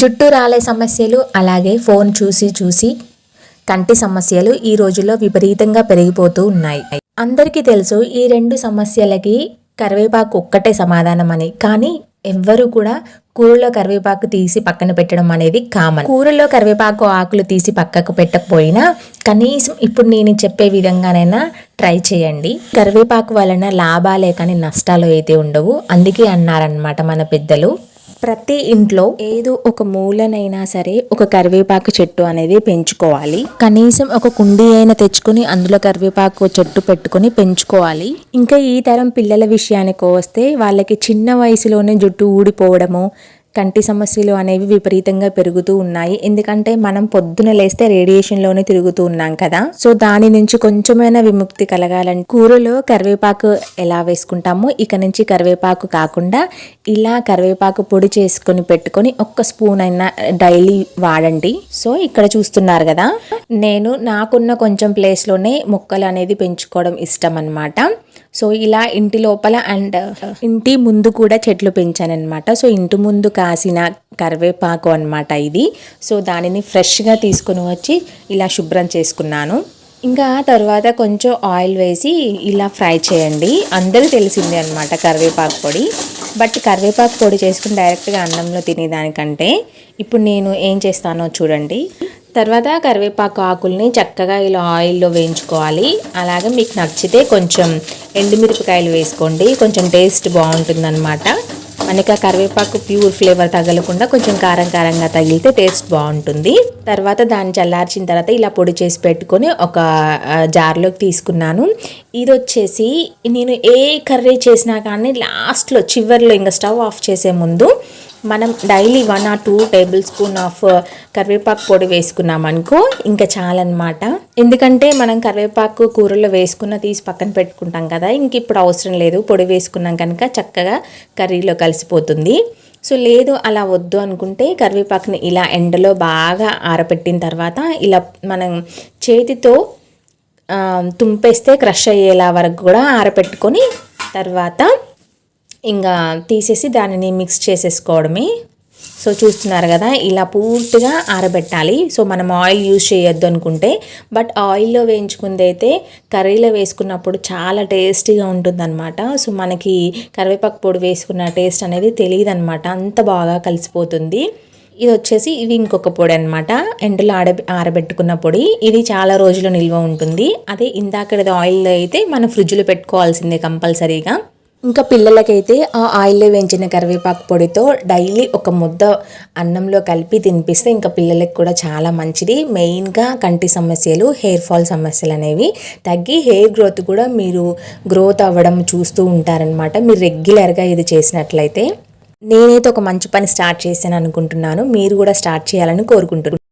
జుట్టు రాలే సమస్యలు అలాగే ఫోన్ చూసి చూసి కంటి సమస్యలు ఈ రోజుల్లో విపరీతంగా పెరిగిపోతూ ఉన్నాయి. అందరికీ తెలుసు ఈ రెండు సమస్యలకి కరివేపాకు ఒక్కటే సమాధానం అని. కానీ ఎవ్వరు కూడా కూరలో కరివేపాకు తీసి పక్కన పెట్టడం అనేది కామన్. కూరలో కరివేపాకు ఆకులు తీసి పక్కకు పెట్టకపోయినా కనీసం ఇప్పుడు నేను చెప్పే విధంగానైనా ట్రై చేయండి. కరివేపాకు వలన లాభాలే కానీ నష్టాలు అయితే ఉండవు. అందుకే అన్నారనమాట మన పెద్దలు. ప్రతి ఇంట్లో ఏదో ఒక మూలనైనా సరే ఒక కరివేపాకు చెట్టు అనేది పెంచుకోవాలి. కనీసం ఒక కుండీ అయినా తెచ్చుకొని అందులో కరివేపాకు చెట్టు పెట్టుకుని పెంచుకోవాలి. ఇంకా ఈ తరం పిల్లల విషయానికి వస్తే వాళ్ళకి చిన్న వయసులోనే జుట్టు ఊడిపోవడము కంటి సమస్యలు అనేవి విపరీతంగా పెరుగుతూ ఉన్నాయి. ఎందుకంటే మనం పొద్దున లేస్తే రేడియేషన్లోనే తిరుగుతూ ఉన్నాం కదా. సో దాని నుంచి కొంచెమైనా విముక్తి కలగాలని కూరలో కరివేపాకు ఎలా వేసుకుంటామో ఇక నుంచి కరివేపాకు కాకుండా ఇలా కరివేపాకు పొడి చేసుకొని పెట్టుకొని ఒక్క స్పూన్ అయినా డైలీ వాడండి. సో ఇక్కడ చూస్తున్నారు కదా. నేను నాకున్న కొంచెం ప్లేస్లోనే మొక్కలు అనేది పెంచుకోవడం ఇష్టం అనమాట సో ఇలా ఇంటి లోపల అండ్ uh, ఇంటి ముందు కూడా చెట్లు పెంచానమాట సో ఇంటి ముందు కాసిన కరివేపాకు అనమాట ఇది. సో దానిని ఫ్రెష్గా తీసుకొని వచ్చి ఇలా శుభ్రం చేసుకున్నాను. ఇంకా తర్వాత కొంచెం ఆయిల్ వేసి ఇలా ఫ్రై చేయండి. అందరూ తెలిసిందే అనమాట కరివేపాకు పొడి. బట్ కరివేపాకు పొడి చేసుకుని డైరెక్ట్గా అన్నంలో తినేదానికంటే ఇప్పుడు నేను ఏం చేస్తానో చూడండి. తర్వాత కరివేపాకు ఆకుల్ని చక్కగా ఇలా ఆయిల్లో వేయించుకోవాలి. అలాగే మీకు నచ్చితే కొంచెం ఎండుమిరపకాయలు వేసుకోండి. కొంచెం టేస్ట్ బాగుంటుందన్నమాట. మనకి ఆ కరివేపాకు ప్యూర్ ఫ్లేవర్ తగలకుండా కొంచెం కారం కారంగా తగిలితే టేస్ట్ బాగుంటుంది. తర్వాత దాన్ని చల్లార్చిన తర్వాత ఇలా పొడి చేసి పెట్టుకొని ఒక జార్లోకి తీసుకున్నాను. ఇది వచ్చేసి నేను ఏ కర్రీ చేసినా కానీ లాస్ట్లో చివరిలో ఇంకా స్టవ్ ఆఫ్ చేసే ముందు మనం daily one or two tablespoon of uh, కరివేపాకు పొడి వేసుకున్నాం అనుకో ఇంకా చాలన్నమాట. ఎందుకంటే మనం కరివేపాకు కూరలో వేసుకున్న తీసి పక్కన పెట్టుకుంటాం కదా ఇంక ఇప్పుడు అవసరం లేదు. పొడి వేసుకున్నాం కనుక చక్కగా కర్రీలో కలిసిపోతుంది. సో లేదు అలా వద్దు అనుకుంటే కరివేపాకుని ఇలా ఎండలో బాగా ఆరబెట్టిన తర్వాత ఇలా మనం చేతితో uh, తుంపేస్తే క్రష్ అయ్యేలా వరకు కూడా ఆరబెట్టుకొని తర్వాత ఇంకా తీసేసి దానిని మిక్స్ చేసేసుకోవడమే. సో చూస్తున్నారు కదా ఇలా పూర్తిగా ఆరబెట్టాలి. సో మనం ఆయిల్ యూజ్ చేయొద్దు అనుకుంటే బట్ ఆయిల్లో వేయించుకుంది అయితే కర్రీలో వేసుకున్నప్పుడు చాలా టేస్టీగా ఉంటుందన్నమాట. సో మనకి కరివేపాకు పొడి వేసుకున్న టేస్ట్ అనేది తెలియదు అనమాట అంత బాగా కలిసిపోతుంది. ఇది వచ్చేసి ఇవి ఇంకొక పొడి అనమాట ఎండలో ఆడ ఆరబెట్టుకున్న పొడి. ఇది చాలా రోజులు నిల్వ ఉంటుంది. అదే ఇందాకది ఆయిల్ అయితే మనం ఫ్రిడ్జ్లో పెట్టుకోవాల్సిందే కంపల్సరీగా. ఇంకా పిల్లలకైతే ఆ ఆయిల్లో వేయించిన కరివేపాకు పొడితో డైలీ ఒక ముద్ద అన్నంలో కలిపి తినిపిస్తే ఇంకా పిల్లలకి కూడా చాలా మంచిది. మెయిన్గా కంటి సమస్యలు హెయిర్ ఫాల్ సమస్యలు అనేవి తగ్గి హెయిర్ గ్రోత్ కూడా మీరు గ్రోత్ అవ్వడం చూస్తూ ఉంటారనమాట మీరు రెగ్యులర్గా ఇది చేసినట్లయితే నేనైతే ఒక మంచి పని స్టార్ట్ చేశాను అనుకుంటున్నాను. మీరు కూడా స్టార్ట్ చేయాలని కోరుకుంటున్నాను.